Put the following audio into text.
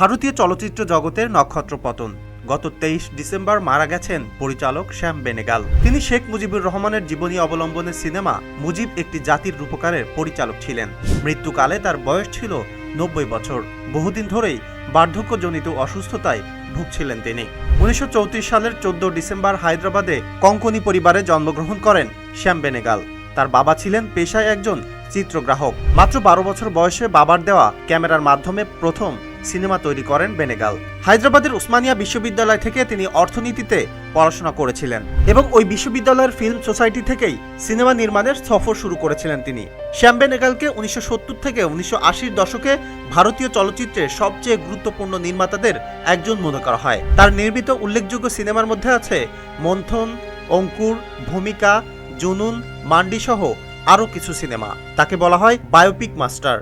ভারতীয় চলচ্চিত্র জগতের নক্ষত্র পতন। গত তেইশ ডিসেম্বর মারা গেছেন পরিচালক শ্যাম বেনেগাল। তিনি শেখ মুজিবুর রহমানের জীবনী অবলম্বনে সিনেমা মুজিব একটি জাতির রূপকারের পরিচালক ছিলেন। মৃত্যুকালে তার বয়স ছিল নব্বই বছর। বহুদিন ধরেই বার্ধক্যজনিত অসুস্থতায় ভুগছিলেন তিনি। উনিশশো চৌত্রিশ সালের চোদ্দ ডিসেম্বর হায়দ্রাবাদে কঙ্কনি পরিবারে জন্মগ্রহণ করেন শ্যাম বেনেগাল। তার বাবা ছিলেন পেশায় একজন চিত্রগ্রাহক। মাত্র বারো বছর বয়সে বাবার দেওয়া ক্যামেরার মাধ্যমে প্রথম সিনেমা তৈরি করেন বেনেগাল। হায়দ্রাবাদের উসমানিয়া বিশ্ববিদ্যালয় থেকে তিনি অর্থনীতিতে পড়াশোনা করেছিলেন এবং ওই বিশ্ববিদ্যালয়ের ফিল্ম সোসাইটি থেকেই সিনেমা নির্মাণের সফর শুরু করেছিলেন তিনি। শ্যাম বেনেগালকে উনিশশো থেকে উনিশশো দশকে ভারতীয় চলচ্চিত্রের সবচেয়ে গুরুত্বপূর্ণ নির্মাতাদের একজন মনে করা হয়। তার নির্মিত উল্লেখযোগ্য সিনেমার মধ্যে আছে মন্থন, অঙ্কুর, ভূমিকা, জুনুন মান্ডি সহ আরও কিছু সিনেমা। তাকে বলা হয় বায়োপিক মাস্টার।